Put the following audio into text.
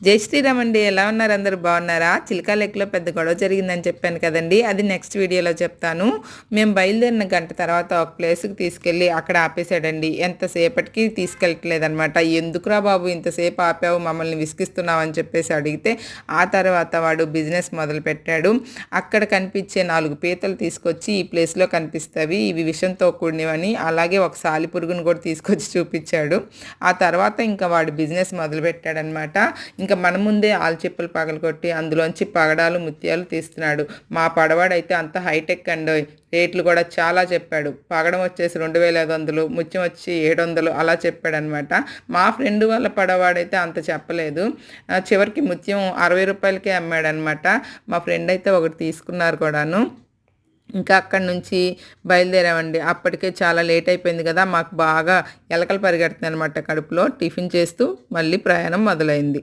జై శ్రీరామ్ అండి. ఎలా ఉన్నారు అందరూ? బాగున్నారా? చిలకా లెక్కలో పెద్ద గొడవ జరిగిందని చెప్పాను కదండి. అది నెక్స్ట్ వీడియోలో చెప్తాను. మేము బయలుదేరిన గంట తర్వాత ఒక ప్లేస్కి తీసుకెళ్ళి అక్కడ ఆపేశాడండి. ఎంతసేపటికి తీసుకెళ్ళట్లేదనమాట ఎందుకురా బాబు ఇంతసేపు ఆపావు? మమ్మల్ని విసిగిస్తున్నావు అని చెప్పేసి అడిగితే ఆ తర్వాత వాడు బిజినెస్ మొదలుపెట్టాడు అక్కడ కనిపించే నాలుగు పీతలు తీసుకొచ్చి ఈ ప్లేస్లో కనిపిస్తావి. ఇవి విషంతో కూడినవని అలాగే ఒక సాలి పురుగును కూడా తీసుకొచ్చి చూపించాడు. ఆ తర్వాత ఇంకా వాడు బిజినెస్ మొదలుపెట్టాడనమాట ఇంకా మన ముందే ఆల్చిప్పలు పగలగొట్టి అందులోంచి పగడాలు ముత్యాలు తీస్తున్నాడు. మా పడవాడైతే అంత హైటెక్ అండి రేట్లు కూడా చాలా చెప్పాడు. పగడం వచ్చేసి రెండు వేల ఐదు వందలు ముత్యం వచ్చి ఏడు వందలు అలా చెప్పాడనమాట మా ఫ్రెండ్ వాళ్ళ పడవాడైతే అంత చెప్పలేదు. ఆ, చివరికి ముత్యం అరవై రూపాయలకే అమ్మాడనమాట మా ఫ్రెండ్ అయితే ఒకటి తీసుకున్నారు కూడాను. ఇంకా అక్కడి నుంచి బయలుదేరామండి. అప్పటికే చాలా లేట్ అయిపోయింది కదా మాకు బాగా ఎలకలు పరిగెడుతుంది అనమాట కడుపులో. టిఫిన్ చేస్తూ మళ్ళీ ప్రయాణం మొదలైంది.